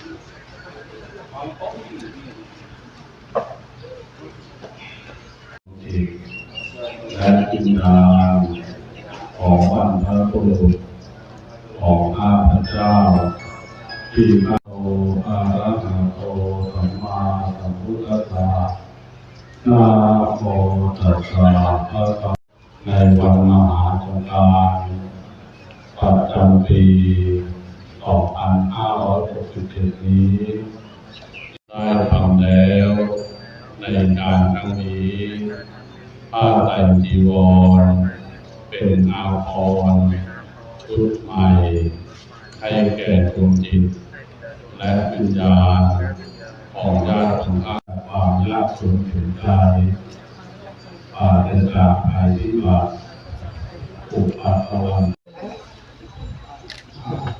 แาะจินตาของบ้รรพบุรุษของข้าพเจ้าที่พระโอาระหะโตสัมมาสัมพุทธัสะนาโมตัสสะพระในวันมหาสงการปัจจำปี 2567 นี้ได้ทำแล้ว ในการครั้งนี้ผ้าไตรจีวร เป็นอาภรณ์ชุดใหม่ ให้แก่ดวงจิต และวิญญาณของญาติของข้าความยากจนถึงใจปราศจากภัยพิบัติอุปัตวัน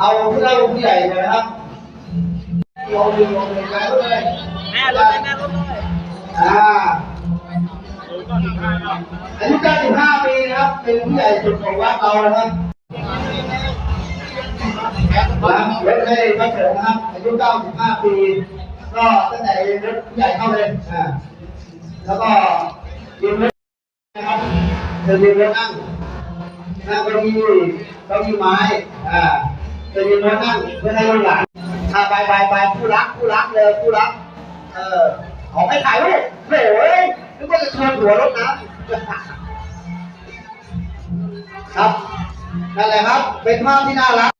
เอาผู้เล่าผู้ใหญ่เลยนะครับโยนโยนโยนเลยไปเลยแม่รถแม่รถเลยอ่าอายุ95ปีนะครับ เป็นผู้ใหญ่สุดของวัดเรานะครับนะเวทเลยพระสงฆ์นะครับ อายุ95ปี ก็ตั้งแต่เรียนรถผู้ใหญ่เข้าเลยอ่าแล้วก็เรียนรถนะครับเดินเรียนรถนั่งนั่งเก้าอี้เก้าอี้ไม้อ่า จะยืนไว้นั่งเพื่อให้ลูกหลานอ่าไปไปไปผู้รักผู้รักเลยผู้รัก เออขอให้ถ่ายรูปโอ้ยนึกว่าจะชนหัวรถนะครับนั่นแหละครับ เป็นภาพที่น่ารัก